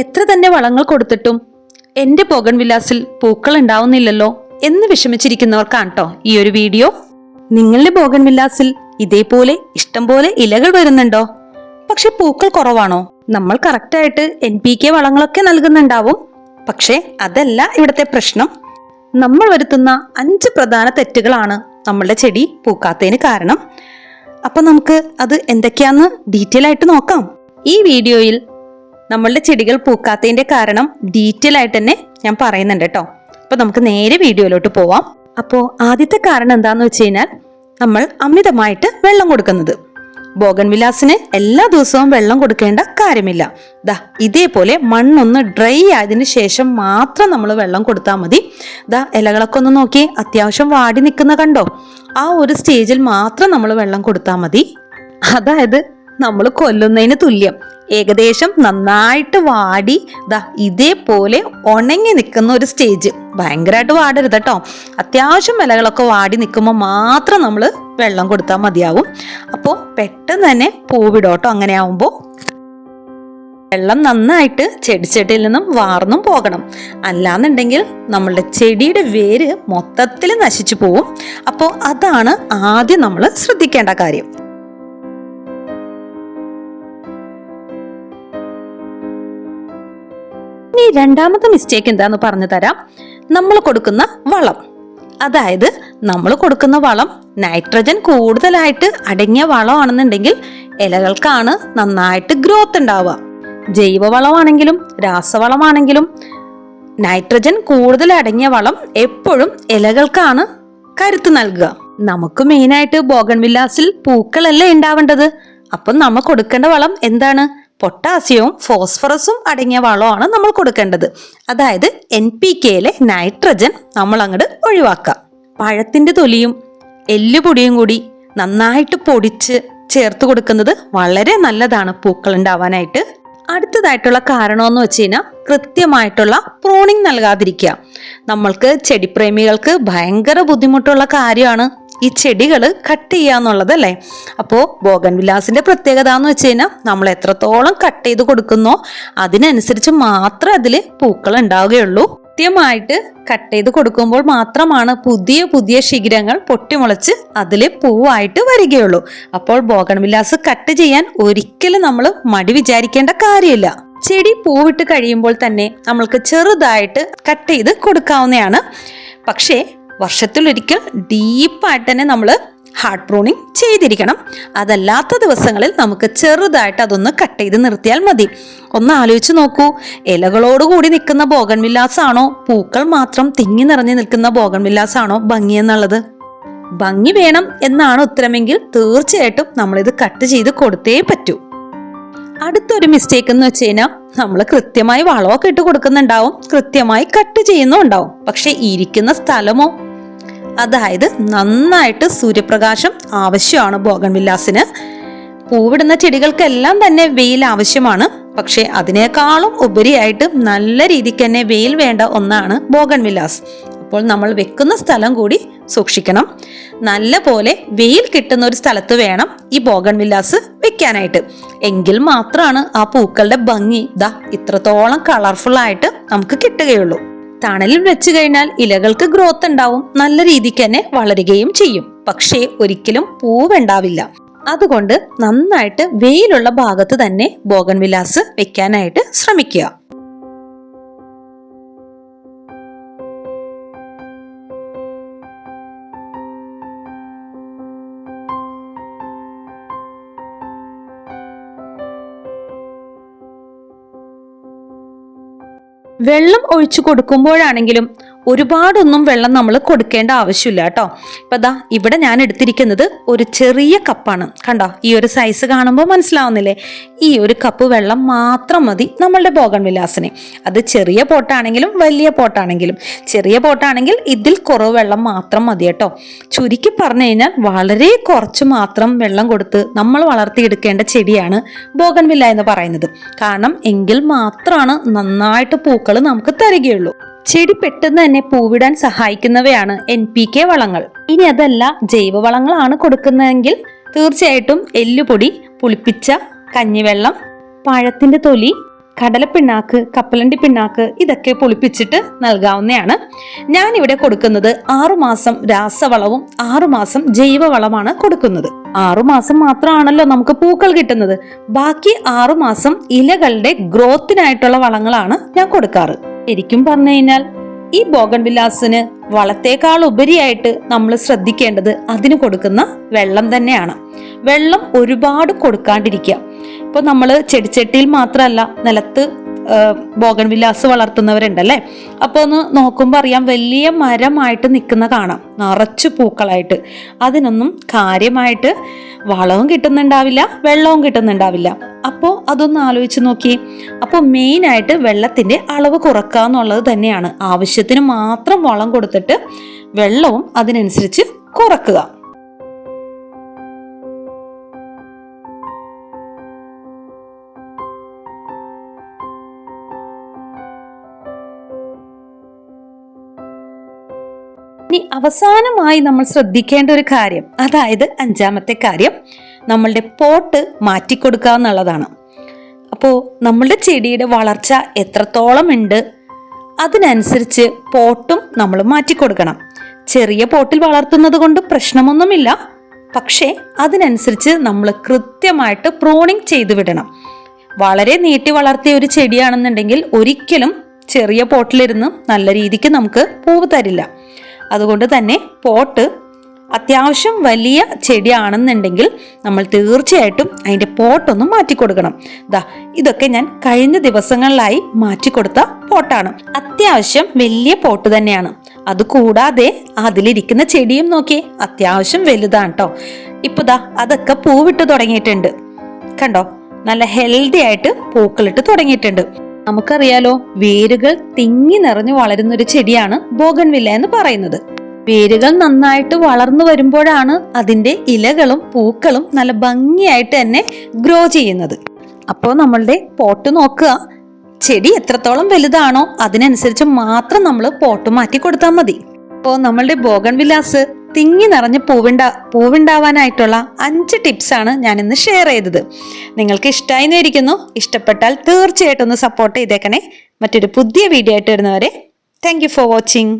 എത്ര തന്നെ വളങ്ങൾ കൊടുത്തിട്ടും എന്റെ പോകൺ വിലാസിൽ പൂക്കൾ ഉണ്ടാവുന്നില്ലല്ലോ എന്ന് വിഷമിച്ചിരിക്കുന്നവർക്കാണ് ഈ ഒരു വീഡിയോ. നിങ്ങളുടെ ബോഗൻ വില്ലാസിൽ ഇതേപോലെ ഇഷ്ടംപോലെ ഇലകൾ വരുന്നുണ്ടോ? പക്ഷെ പൂക്കൾ കുറവാണോ? നമ്മൾ കറക്റ്റായിട്ട് എൻ പി കെ വളങ്ങളൊക്കെ നൽകുന്നുണ്ടാവും. പക്ഷേ അതല്ല ഇവിടുത്തെ പ്രശ്നം. നമ്മൾ വരുത്തുന്ന അഞ്ച് പ്രധാന തെറ്റുകളാണ് നമ്മളുടെ ചെടി പൂക്കാത്തതിന് കാരണം. അപ്പൊ നമുക്ക് അത് എന്തൊക്കെയാന്ന് ഡീറ്റെയിൽ ആയിട്ട് നോക്കാം. ഈ വീഡിയോയിൽ നമ്മളുടെ ചെടികൾ പൂക്കാത്തതിന്റെ കാരണം ഡീറ്റെയിൽ ആയിട്ട് തന്നെ ഞാൻ പറയുന്നുണ്ട് കേട്ടോ അപ്പൊ നമുക്ക് നേരെ വീഡിയോയിലോട്ട് പോവാം. അപ്പോ ആദ്യത്തെ കാരണം എന്താന്ന് വെച്ച് കഴിഞ്ഞാൽ നമ്മൾ അമിതമായിട്ട് വെള്ളം കൊടുക്കുന്നത്. ബോഗൻ വിലാസിന് എല്ലാ ദിവസവും വെള്ളം കൊടുക്കേണ്ട കാര്യമില്ല. ദാ ഇതേപോലെ മണ്ണൊന്ന് ഡ്രൈ ആയതിന് ശേഷം മാത്രം നമ്മൾ വെള്ളം കൊടുത്താൽ മതി. ദാ ഇലകളൊക്കെ ഒന്ന് നോക്കി അത്യാവശ്യം വാടി നിൽക്കുന്ന കണ്ടോ? ആ ഒരു സ്റ്റേജിൽ മാത്രം നമ്മൾ വെള്ളം കൊടുത്താൽ മതി. അതായത് നമ്മൾ കൊല്ലുന്നതിന് തുല്യം. ഏകദേശം നന്നായിട്ട് വാടി ദാ ഇതേപോലെ ഉണങ്ങി നിൽക്കുന്ന ഒരു സ്റ്റേജ് ഭയങ്കരമായിട്ട് വാടരുത് കേട്ടോ അത്യാവശ്യം ഇലകളൊക്കെ വാടി നിൽക്കുമ്പോൾ മാത്രം നമ്മൾ വെള്ളം കൊടുത്താൽ മതിയാവും. അപ്പോൾ പെട്ടെന്ന് തന്നെ പൂവിടോട്ടോ അങ്ങനെ ആവുമ്പോൾ വെള്ളം നന്നായിട്ട് ചെടിച്ചട്ടിയിൽ നിന്നും വാർന്നും പോകണം. അല്ലാന്നുണ്ടെങ്കിൽ നമ്മളുടെ ചെടിയുടെ വേര് മൊത്തത്തിൽ നശിച്ചു പോവും. അപ്പോൾ അതാണ് ആദ്യം നമ്മൾ ശ്രദ്ധിക്കേണ്ട കാര്യം. ഇനി രണ്ടാമത്തെ മിസ്റ്റേക്ക് എന്താന്ന് പറഞ്ഞു തരാം. നമ്മൾ കൊടുക്കുന്ന വളം. അതായത് നമ്മൾ കൊടുക്കുന്ന വളം നൈട്രജൻ കൂടുതലായിട്ട് അടങ്ങിയ വളമാണെന്നുണ്ടെങ്കിൽ ഇലകൾക്കാണ് നന്നായിട്ട് ഗ്രോത്ത് ഉണ്ടാവുക. ജൈവവളമാണെങ്കിലും രാസവളമാണെങ്കിലും നൈട്രജൻ കൂടുതൽ അടങ്ങിയ വളം എപ്പോഴും ഇലകൾക്കാണ് കരുത്ത് നൽകുക. നമുക്ക് മെയിനായിട്ട് ബോഗൺവില്ലാസിൽ പൂക്കളല്ലേ ഉണ്ടാവേണ്ടത്? അപ്പം നമ്മൾ കൊടുക്കേണ്ട വളം എന്താണ്? പൊട്ടാസ്യവും ഫോസ്ഫറസും അടങ്ങിയ വളമാണ് നമ്മൾ കൊടുക്കേണ്ടത്. അതായത് എൻ പി കെയിലെ നൈട്രജൻ നമ്മൾ അങ്ങോട്ട് ഒഴിവാക്കുക പഴത്തിന്റെ തൊലിയും എല്ലുപൊടിയും കൂടി നന്നായിട്ട് പൊടിച്ച് ചേർത്ത് കൊടുക്കുന്നത് വളരെ നല്ലതാണ് പൂക്കൾ ഉണ്ടാവാനായിട്ട് അടുത്തതായിട്ടുള്ള കാരണമെന്ന് വെച്ച് കഴിഞ്ഞാൽ കൃത്യമായിട്ടുള്ള പ്രൂണിങ് നൽകാതിരിക്കുക. നമ്മൾക്ക് ചെടിപ്രേമികൾക്ക് ഭയങ്കര ബുദ്ധിമുട്ടുള്ള കാര്യമാണ് ഈ ചെടികൾ കട്ട് ചെയ്യുക എന്നുള്ളതല്ലേ അപ്പോൾ ബോഗൻ വിലാസിന്റെ പ്രത്യേകത എന്ന് വെച്ച് കഴിഞ്ഞാൽ നമ്മൾ എത്രത്തോളം കട്ട് ചെയ്ത് കൊടുക്കുന്നോ അതിനനുസരിച്ച് മാത്രമേ അതിൽ പൂക്കൾ ഉണ്ടാവുകയുള്ളൂ. കൃത്യമായിട്ട് കട്ട് ചെയ്ത് കൊടുക്കുമ്പോൾ മാത്രമാണ് പുതിയ പുതിയ ശിഖിരങ്ങൾ പൊട്ടിമുളച്ച് അതിൽ പൂവായിട്ട് വരികയുള്ളൂ. അപ്പോൾ ബോഗൺവിലാസ് കട്ട് ചെയ്യാൻ ഒരിക്കലും നമ്മൾ മടി വിചാരിക്കേണ്ട കാര്യമില്ല. ചെടി പൂവിട്ട് കഴിയുമ്പോൾ തന്നെ നമ്മൾക്ക് ചെറുതായിട്ട് കട്ട് ചെയ്ത് കൊടുക്കാവുന്നതാണ്. പക്ഷേ വർഷത്തിലൊരിക്കൽ ഡീപ്പായിട്ട് തന്നെ നമ്മൾ ഹാർഡ് പ്രൂണിങ് ചെയ്തിരിക്കണം. അതല്ലാത്ത ദിവസങ്ങളിൽ നമുക്ക് ചെറുതായിട്ട് അതൊന്ന് കട്ട് ചെയ്ത് നിർത്തിയാൽ മതി. ഒന്ന് ആലോചിച്ച് നോക്കൂ. ഇലകളോട് കൂടി നിൽക്കുന്ന ബോഗൻ വില്ലാസാണോ പൂക്കൾ മാത്രം തിങ്ങി നിറഞ്ഞു നിൽക്കുന്ന ബോഗൻ വില്ലാസാണോ ഭംഗി എന്നുള്ളത്? ഭംഗി വേണം എന്നാണ് ഉത്തരമെങ്കിൽ തീർച്ചയായിട്ടും നമ്മളിത് കട്ട് ചെയ്ത് കൊടുത്തേ പറ്റൂ. അടുത്തൊരു മിസ്റ്റേക്ക് എന്ന് വെച്ച് കഴിഞ്ഞാൽ നമ്മൾ കൃത്യമായി വളമൊക്കെ ഇട്ട് കൊടുക്കുന്നുണ്ടാവും. കൃത്യമായി കട്ട് ചെയ്യുന്നുണ്ടാവും പക്ഷെ ഇരിക്കുന്ന സ്ഥലമോ അതായത് നന്നായിട്ട് സൂര്യപ്രകാശം ആവശ്യമാണ് ബോഗൺ വില്ലാസിന് പൂവിടുന്ന ചെടികൾക്കെല്ലാം തന്നെ വെയിൽ ആവശ്യമാണ്. പക്ഷേ അതിനേക്കാളും ഉപരിയായിട്ട് നല്ല രീതിക്ക് തന്നെ വെയിൽ വേണ്ട ഒന്നാണ് ബോഗൺ വില്ലാസ് അപ്പോൾ നമ്മൾ വെക്കുന്ന സ്ഥലം കൂടി സൂക്ഷിക്കണം. നല്ല പോലെ വെയിൽ കിട്ടുന്ന ഒരു സ്ഥലത്ത് വേണം ഈ ബോഗൺ വില്ലാസ് വെക്കാനായിട്ട്. എങ്കിൽ മാത്രമാണ് ആ പൂക്കളുടെ ഭംഗി. ദാ ഇത്രത്തോളം കളർഫുൾ ആയിട്ട് നമുക്ക് കിട്ടുകയുള്ളൂ. തണലിൽ വെച്ച് കഴിഞ്ഞാൽ ഇലകൾക്ക് ഗ്രോത്ത് ഉണ്ടാവും. നല്ല രീതിക്ക് തന്നെ വളരുകയും ചെയ്യും. പക്ഷേ ഒരിക്കലും പൂവുണ്ടാവില്ല അതുകൊണ്ട് നന്നായിട്ട് വെയിലുള്ള ഭാഗത്ത് തന്നെ ബോഗൻ വിലാസ് വെക്കാനായിട്ട് ശ്രമിക്കുക. വെള്ളം ഒഴിച്ചു കൊടുക്കുമ്പോഴാണെങ്കിലും ഒരുപാടൊന്നും വെള്ളം നമ്മൾ കൊടുക്കേണ്ട ആവശ്യമില്ല കേട്ടോ. ഇപ്പൊ ദാ ഇവിടെ ഞാൻ എടുത്തിരിക്കുന്നത് ഒരു ചെറിയ കപ്പാണ്. കണ്ടോ? ഈ ഒരു സൈസ് കാണുമ്പോൾ മനസ്സിലാവുന്നില്ലേ? ഈ ഒരു കപ്പ് വെള്ളം മാത്രം മതി നമ്മളുടെ ബോഗൺ വിലാസിന്. അത് ചെറിയ പോട്ടാണെങ്കിലും വലിയ പോട്ടാണെങ്കിലും. ചെറിയ പോട്ടാണെങ്കിൽ ഇതിൽ കുറവ് വെള്ളം മാത്രം മതി കേട്ടോ. ചുരുക്കി പറഞ്ഞു കഴിഞ്ഞാൽ വളരെ കുറച്ച് മാത്രം വെള്ളം കൊടുത്ത് നമ്മൾ വളർത്തിയെടുക്കേണ്ട ചെടിയാണ് ബോഗൺ വില്ല എന്ന് പറയുന്നത്. കാരണം എങ്കിൽ മാത്രമാണ് നന്നായിട്ട് പൂക്കൾ നമുക്ക് തരികയുള്ളൂ. ചെടി പെട്ടെന്ന് തന്നെ പൂവിടാൻ സഹായിക്കുന്നവയാണ് എൻ പി കെ വളങ്ങൾ. ഇനി അതല്ല ജൈവവളങ്ങളാണ് കൊടുക്കുന്നതെങ്കിൽ തീർച്ചയായിട്ടും എല്ലുപൊടി പുളിപ്പിച്ച കഞ്ഞിവെള്ളം പഴത്തിന്റെ തൊലി കടലപ്പിണ്ണാക്ക് കപ്പലണ്ടി പിണ്ണാക്ക് ഇതൊക്കെ പൊളിപ്പിച്ചിട്ട് നൽകാവുന്നതാണ്. ഞാനിവിടെ കൊടുക്കുന്നത് ആറുമാസം രാസവളവും ആറുമാസം ജൈവവളമാണ് കൊടുക്കുന്നത്. ആറുമാസം മാത്രമാണല്ലോ നമുക്ക് പൂക്കൾ കിട്ടുന്നത്. ബാക്കി ആറുമാസം ഇലകളുടെ ഗ്രോത്തിനായിട്ടുള്ള വളങ്ങളാണ് ഞാൻ കൊടുക്കാറ്. ശരിക്കും പറഞ്ഞു കഴിഞ്ഞാൽ ഈ ബോഗൺ വിലാസിന് വളത്തേക്കാൾ ഉപരിയായിട്ട് നമ്മൾ ശ്രദ്ധിക്കേണ്ടത് അതിന് കൊടുക്കുന്ന വെള്ളം തന്നെയാണ്. വെള്ളം ഒരുപാട് കൊടുക്കാണ്ടിരിക്കുക. ഇപ്പൊ നമ്മൾ ചെടിച്ചട്ടിയിൽ മാത്രമല്ല നിലത്ത് ബോഗൺ വിലാസ് വളർത്തുന്നവരുണ്ടല്ലേ? അപ്പോൾ ഒന്ന് നോക്കുമ്പോൾ അറിയാം വലിയ മരമായിട്ട് നിൽക്കുന്ന കാണാം. നിറച്ചു പൂക്കളായിട്ട്. അതിനൊന്നും കാര്യമായിട്ട് വളവും കിട്ടുന്നുണ്ടാവില്ല വെള്ളവും കിട്ടുന്നുണ്ടാവില്ല. അപ്പോൾ അതൊന്ന് ആലോചിച്ച് നോക്കി. അപ്പോൾ മെയിനായിട്ട് വെള്ളത്തിന്റെ അളവ് കുറക്കുക എന്നുള്ളത് തന്നെയാണ്. ആവശ്യത്തിന് മാത്രം വളം കൊടുത്തിട്ട് വെള്ളവും അതിനനുസരിച്ച് കുറക്കുക. ഇനി അവസാനമായി നമ്മൾ ശ്രദ്ധിക്കേണ്ട ഒരു കാര്യം അതായത് അഞ്ചാമത്തെ കാര്യം നമ്മളുടെ പോട്ട് മാറ്റിക്കൊടുക്കുക എന്നുള്ളതാണ്. അപ്പോൾ നമ്മളുടെ ചെടിയുടെ വളർച്ച എത്രത്തോളം ഉണ്ട് അതിനനുസരിച്ച് പോട്ടും നമ്മൾ മാറ്റിക്കൊടുക്കണം. ചെറിയ പോട്ടിൽ വളർത്തുന്നത് കൊണ്ട് പ്രശ്നമൊന്നുമില്ല പക്ഷേ അതിനനുസരിച്ച് നമ്മൾ കൃത്യമായിട്ട് പ്രോണിങ് ചെയ്തു വിടണം. വളരെ നീട്ടി വളർത്തിയ ഒരു ചെടിയാണെന്നുണ്ടെങ്കിൽ ഒരിക്കലും ചെറിയ പോട്ടിലിരുന്ന് നല്ല രീതിക്ക് നമുക്ക് പൂവ് തരില്ല. അതുകൊണ്ട് തന്നെ പോട്ട് അത്യാവശ്യം വലിയ ചെടിയാണെന്നുണ്ടെങ്കിൽ നമ്മൾ തീർച്ചയായിട്ടും അതിന്റെ പോട്ടൊന്ന് മാറ്റിക്കൊടുക്കണം. ദാ ഇതൊക്കെ ഞാൻ കഴിഞ്ഞ ദിവസങ്ങളിലായി മാറ്റിക്കൊടുത്ത പോട്ടാണ്. അത്യാവശ്യം വലിയ പോട്ട് തന്നെയാണ്. അതുകൂടാതെ അതിലിരിക്കുന്ന ചെടിയും നോക്കി അത്യാവശ്യം വലുതാണ് കേട്ടോ ഇപ്പൊ ദാ അതൊക്കെ പൂവിട്ട് തുടങ്ങിയിട്ടുണ്ട്. കണ്ടോ? നല്ല ഹെൽത്തി ആയിട്ട് പൂക്കളിട്ട് തുടങ്ങിയിട്ടുണ്ട്. നമുക്കറിയാലോ വേരുകൾ തിങ്ങി നിറഞ്ഞു വളരുന്ന ഒരു ചെടിയാണ് ബോഗൻവില്ല എന്ന് പറയുന്നത്. വേരുകൾ നന്നായിട്ട് വളർന്നു വരുമ്പോഴാണ് അതിന്റെ ഇലകളും പൂക്കളും നല്ല ഭംഗിയായിട്ട് തന്നെ ഗ്രോ ചെയ്യുന്നത്. അപ്പോൾ നമ്മളുടെ പോട്ട് നോക്കുക. ചെടി എത്രത്തോളം വലുതാണോ അതിനനുസരിച്ച് മാത്രം നമ്മൾ പോട്ട് മാറ്റി കൊടുത്താൽ മതി. അപ്പോൾ നമ്മളുടെ ബോഗൺ വിലാസ് തിങ്ങി നിറഞ്ഞ് പൂവിണ്ട പൂവുണ്ടാവാനായിട്ടുള്ള അഞ്ച് ടിപ്സാണ് ഞാൻ ഇന്ന് ഷെയർ ചെയ്തത്. നിങ്ങൾക്ക് ഇഷ്ടമായി ഇരിക്കുന്നു ഇഷ്ടപ്പെട്ടാൽ തീർച്ചയായിട്ടും ഒന്ന് സപ്പോർട്ട് ചെയ്തേക്കണേ. മറ്റൊരു പുതിയ വീഡിയോ ആയിട്ട് വരുന്നവരെ താങ്ക് ഫോർ വാച്ചിങ്